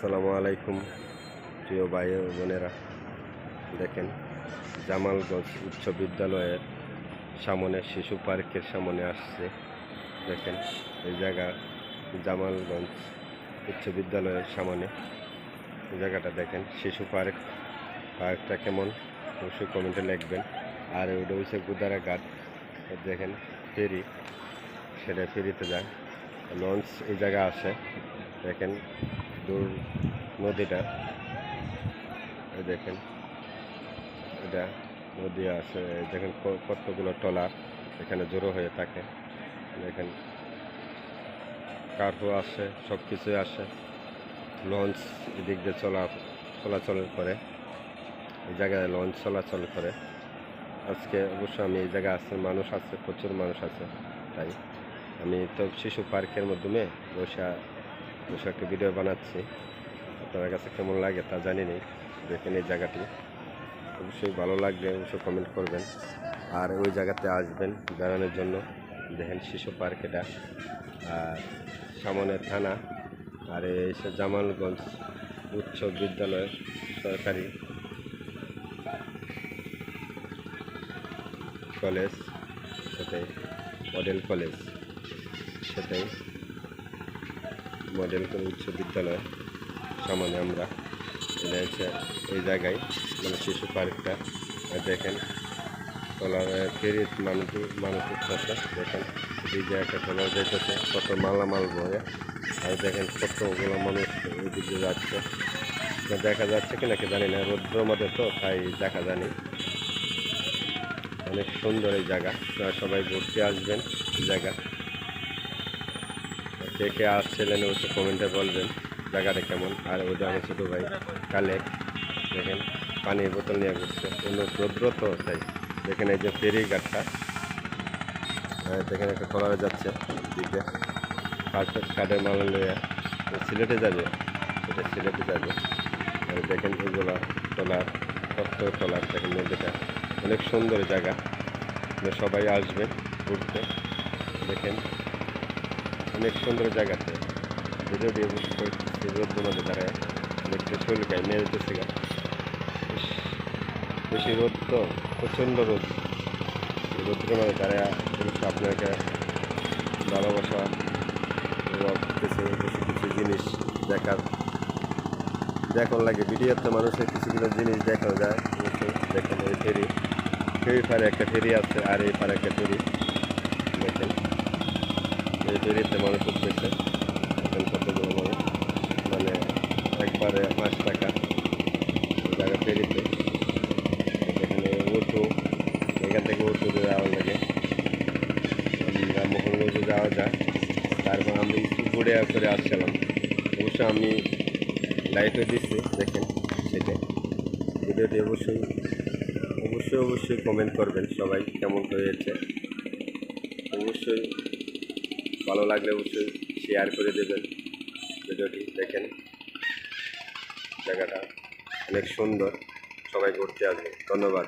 আসসালামু আলাইকুম, প্রিয় ভাই বোনেরা। দেখেন, জামালগঞ্জ উচ্চ বিদ্যালয়ের সামনে, শিশু পার্কের সামনে আসছে। দেখেন, এই জায়গা জামালগঞ্জ উচ্চ বিদ্যালয়ের সামনে। এই জায়গাটা দেখেন, শিশু পার্ক। পার্কটা কেমন? অবশ্যই কমেন্টে লিখবেন। আর ওটা হচ্ছে গুদারা ঘাট দেখেন, ফেরি। সেটা ফেরিতে যায়। লঞ্চ এই জায়গা আসে দেখেন দূর নদীটা। এই দেখেন, এটা নদী আছে দেখেন কতগুলো ট্রলার এখানে জড়ো হয়ে থাকে। দেখেন কার্গো আসে সব কিছুই আসে লঞ্চ এদিক দিয়ে চলা, চলাচল করে, এই জায়গায় লঞ্চ চলাচল করে। আজকে অবশ্য আমি এই জায়গায় আছে, মানুষ আছে, প্রচুর মানুষ আছে, তাই। আমি তো শিশু পার্কের মাধ্যমে বসে বসে একটা ভিডিও বানাচ্ছি। আপনার কাছে কেমন লাগে তা জানি নেই। দেখেন এই জায়গাটি। অবশ্যই ভালো লাগলে অবশ্যই কমেন্ট করবেন। আর ওই জায়গাতে আসবেন বেড়ানোর জন্য। দেখেন শিশু পার্ক এটা। আর সামনে থানা। আর এই জামালগঞ্জ উচ্চ বিদ্যালয় সরকারি কলেজ। সেটাই। Model college. সেটাই। মডেল উচ্চ বিদ্যালয়? সামনে আমরা এটা হচ্ছে এই জায়গায় মানে শিশু পার্কটা দেখেন। ট্রলার ফেরি মানুষ মানুষ উঠতেছে দেখেন। এই জায়গাটা ট্রলার যাইতেছে, কত মালামাল বয়ে আর দেখেন কতগুলো মানুষ ওইদিকে যাচ্ছে। দেখা যাচ্ছে কি নাকি জানি না, রৌদ্র মধ্যে তো, তাই দেখা জানি অনেক সুন্দর এই জায়গা। সবাই ঘুরতে আসবেন জায়গা। কে কে আসছিলেন অবশ্য কমেন্টে বলবেন, জায়গাটা কেমন? আর ওইটা আমার ছোটো ভাই, কালে, দেখেন, পানির বোতল নিয়ে ঘুরছে। অন্য রৌদ্র তো, তাই। দেখেন এই যে ফেরি ঘাটটা দেখেন একটা ট্রলারে যাচ্ছে দিকে। কাঠ কাঠের মাল লইয়া সিলেটে যাবে। এটা সিলেটে যাবে। আর দেখেন এগুলো ট্রলার কত ট্রলার দেখেন নদীটা। অনেক সুন্দর জায়গা। সবাই আসবে ঘুরতে। দেখেন। অনেক সুন্দর জায়গাতে। ভিডিওটি রোদ মধ্যে দাঁড়ায় অনেকটা শরীর গায়ে মেরে যেতেছে গা। বেশি রোদ তো, প্রচণ্ড রোদ। রোদ্রের মধ্যে দাঁড়ায় আপনাকে ভালোবাসা কিছু কিছু জিনিস দেখার দেখার লাগে। ভিডিওতে মানুষের কিছু কিছু জিনিস দেখা যায়। দেখেন এই ফেরি ফেরি পারে একটা ফেরি আছে, আর এই পারে একটা ফেরি দেখেন। ফেরিতে মানুষ উঠতেছে দেখেন কতগুলো মানুষ মানে একবারে পাঁচ টাকা জায়গা ফেরিতে, এখানে উঠু এখান থেকে উঠু যাওয়া লাগে। মোহনগঞ্জে যাওয়া যায়, তারপর আমি একটু ঘুরে করে আসছিলাম। অবশ্য আমি লাইটও দিচ্ছি দেখেন, সেটাই। ভিডিওটি অবশ্যই অবশ্যই অবশ্যই কমেন্ট করবেন সবাই, কেমন হয়েছে। অবশ্যই ভালো লাগলে অবশ্যই শেয়ার করে দেবেন ভিডিওটি, দেখেন। জায়গাটা অনেক সুন্দর। সবাই ঘুরতে আসবে। ধন্যবাদ।